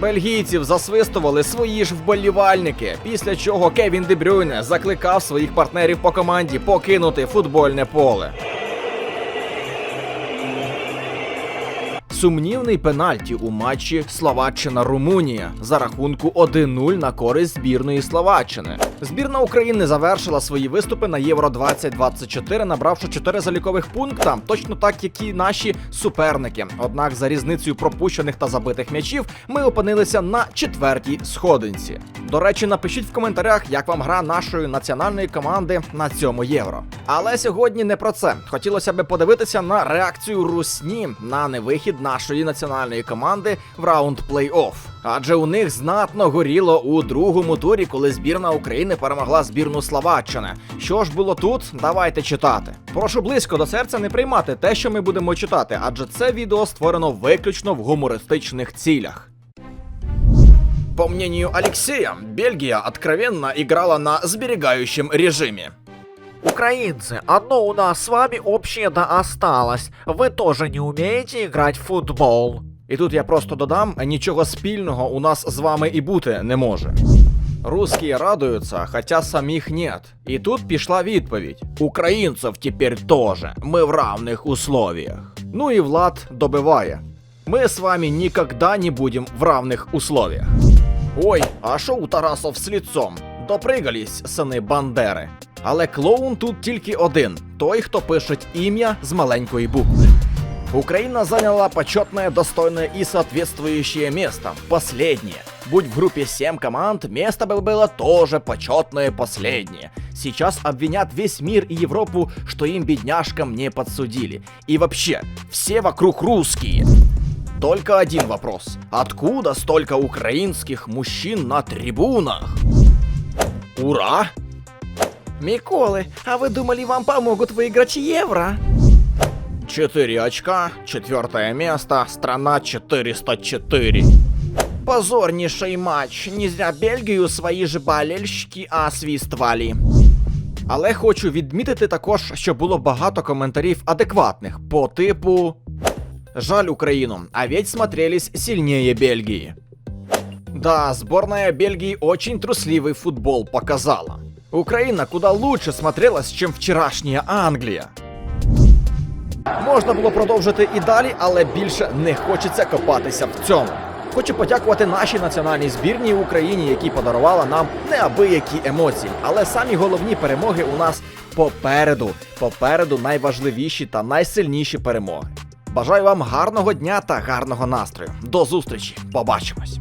Бельгійців засвистували свої ж вболівальники, після чого Кевін Дебрюйне закликав своїх партнерів по команді покинути футбольне поле. Сумнівний пенальті у матчі Словаччина-Румунія за рахунку 1-0 на користь збірної Словаччини. Збірна України завершила свої виступи на Євро 2024, набравши 4 залікових пункта, точно так, як і наші суперники. Однак за різницею пропущених та забитих м'ячів ми опинилися на четвертій сходинці. До речі, напишіть в коментарях, як вам гра нашої національної команди на цьому євро. Але сьогодні не про це. Хотілося би подивитися на реакцію Русні на невихід нашої національної команди в раунд плей-офф. Адже у них знатно горіло у другому турі, коли збірна України перемогла збірну Словаччини. Що ж було тут? Давайте читати. Прошу близько до серця не приймати те, що ми будемо читати, адже це відео створено виключно в гумористичних цілях. По мнению Алексея, Бельгия откровенно играла на сберегающем режиме. Украинцы, одно у нас с вами общее да осталось. Вы тоже не умеете играть в футбол. І тут я просто додам, нічого спільного у нас з вами і бути не може. Русские радуются, хотя самих нет. І тут пішла відповідь: Українців тепер тоже. Ми в равних условиях. Ну і Влад добиває. Ми з вами никогда не будем в равних условиях. Ой, а що у Тарасов з лицом? Допригались, сини Бандери. Але клоун тут тільки один: той, хто пише ім'я з маленької букви. Украина заняла почетное, достойное и соответствующее место. Последнее. Будь в группе 7 команд, место бы было тоже почетное последнее. Сейчас обвинят весь мир и Европу, что им, бедняжкам, не подсудили. И вообще, все вокруг русские. Только один вопрос. Откуда столько украинских мужчин на трибунах? Ура! Миколы, а вы думали, вам помогут выиграть евро? 4 очка, четвертое место, страна 404. Позорнейший матч. Не зря Бельгию свои же болельщики освистывали. Але хочу відмітити також, що було багато коментарів адекватних по типу Жаль Украину, а ведь смотрелись сильнее Бельгии. Да, сборная Бельгии очень трусливый футбол показала. Украина куда лучше смотрелась, чем вчорашняя Англія. Можна було продовжити і далі, але більше не хочеться копатися в цьому. Хочу подякувати нашій національній збірній Україні, які подарувала нам неабиякі емоції. Але самі головні перемоги у нас попереду. Попереду найважливіші та найсильніші перемоги. Бажаю вам гарного дня та гарного настрою. До зустрічі! Побачимось!